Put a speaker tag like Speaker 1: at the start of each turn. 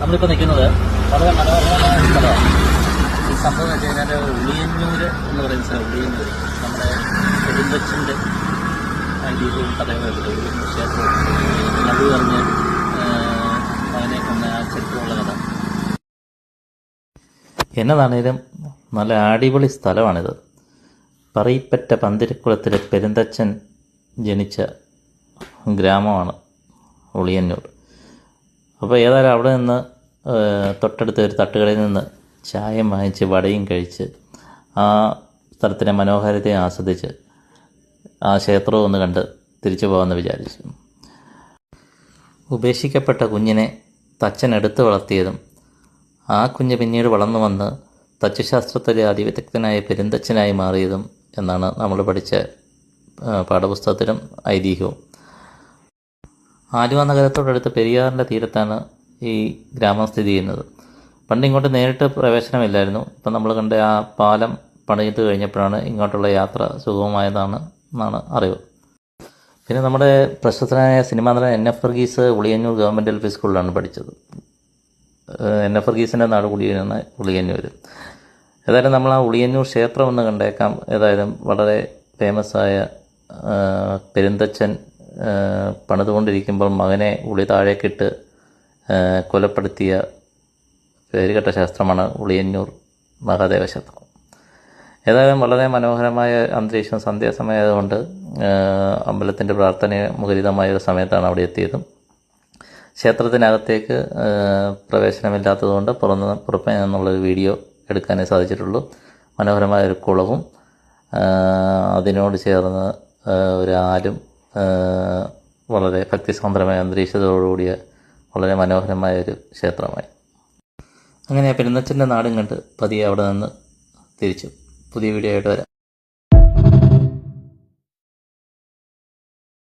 Speaker 1: നമ്മളിപ്പോൾ നിൽക്കുന്നത് വളരെ മനോഹരമായ സ്ഥലമാണ്. ഈ സംഭവം എന്ന് വെച്ച് കഴിഞ്ഞാൽ ഉളിയന്നൂര് എന്ന് പറയുന്ന സ്ഥലം ഉളിയന്നൂർ നമ്മുടെ പെരുന്തച്ഛന്റെ ഐതിഹ്യവും കഥകളൊക്കെ ക്ഷേത്രവും നദി പറഞ്ഞ് അതിനെ കൊന്ന ആ ചരിത്രമുള്ള കഥ. എന്നതാണേലും നല്ല അടിപൊളി സ്ഥലമാണിത്. പറയിപ്പറ്റ പന്തിരിക്കുളത്തിലെ പെരുന്തച്ഛൻ ജനിച്ച ഗ്രാമമാണ് ഉളിയന്നൂർ. അപ്പോൾ ഏതായാലും അവിടെ നിന്ന് തൊട്ടടുത്ത ഒരു തട്ടുകടയിൽ നിന്ന് ചായയും വാങ്ങിച്ച് വടയും കഴിച്ച് ആ സ്ഥലത്തിന്റെ മനോഹാരിതയെ ആസ്വദിച്ച് ആ ക്ഷേത്രവും ഒന്ന് കണ്ട് തിരിച്ചു പോകാമെന്ന് വിചാരിച്ചു. ഉപേക്ഷിക്കപ്പെട്ട കുഞ്ഞിനെ തച്ചൻ എടുത്തു വളർത്തിയതും ആ കുഞ്ഞ് പിന്നീട് വളർന്നു വന്ന് തച്ചുശാസ്ത്രത്തിലെ അതിവിദഗ്ധനായ പെരുന്തച്ഛനായി മാറിയതും എന്നാണ് നമ്മൾ പഠിച്ച പാഠപുസ്തകത്തിലും ഐതിഹ്യവും. ആലുവ നഗരത്തോടടുത്ത് പെരിയാറിന്റെ തീരത്താണ് ഈ ഗ്രാമം സ്ഥിതി ചെയ്യുന്നത്. പണ്ട് ഇങ്ങോട്ട് നേരിട്ട് പ്രവേശനമില്ലായിരുന്നു. ഇപ്പം നമ്മൾ കണ്ട ആ പാലം പണിത് കഴിഞ്ഞപ്പോഴാണ് ഇങ്ങോട്ടുള്ള യാത്ര സുഗമമായതാണ് എന്നാണ് അറിവ്. പിന്നെ നമ്മുടെ പ്രശസ്തനായ സിനിമാ നടൻ N F Varghese Uliyannoor government L P സ്കൂളിലാണ് പഠിച്ചത്. എൻ എഫ് വർഗീസിന്റെ നാട് കൂടിയാണ് ഉളിയന്നൂർ ഏതായാലും നമ്മൾ ആ ഉളിയന്നൂർ ക്ഷേത്രം ഒന്ന് കണ്ടേക്കാം. ഏതായാലും വളരെ ഫേമസ് ആയ ആ, പെരുന്തച്ഛൻ പണിതുകൊണ്ടിരിക്കുമ്പോൾ മകനെ ഉളി താഴേക്കിട്ട് കൊലപ്പെടുത്തിയ പേരുകെട്ട ശാസ്ത്രമാണ് ഉളിയന്നൂർ മഹാദേവ ക്ഷേത്രം ഏതായാലും വളരെ മനോഹരമായ അന്തരീക്ഷം സന്ധ്യാസമയമായതുകൊണ്ട് അമ്പലത്തിന്റെ പ്രാർത്ഥന മുഖരിതമായ ഒരു സമയത്താണ് അവിടെ എത്തിയതും. ക്ഷേത്രത്തിനകത്തേക്ക് പ്രവേശനമില്ലാത്തതുകൊണ്ട് പുറന്ന് പുറമേ നിന്നുള്ളൊരു വീഡിയോ എടുക്കാനേ സാധിച്ചിട്ടുള്ളൂ. മനോഹരമായ ഒരു കുളവും അതിനോട് ചേർന്ന് ഒരു ആലും വളരെ ഭക്തിസാന്ദ്രമായ അന്തരീക്ഷത്തോടുകൂടിയ വളരെ മനോഹരമായ ഒരു ക്ഷേത്രമായി. അങ്ങനെ പെരുന്നച്ചന്റെ നാടും കണ്ട് പതിയെ അവിടെ നിന്ന് തിരിച്ചു. പുതിയ വീഡിയോ ആയിട്ട് വരാം.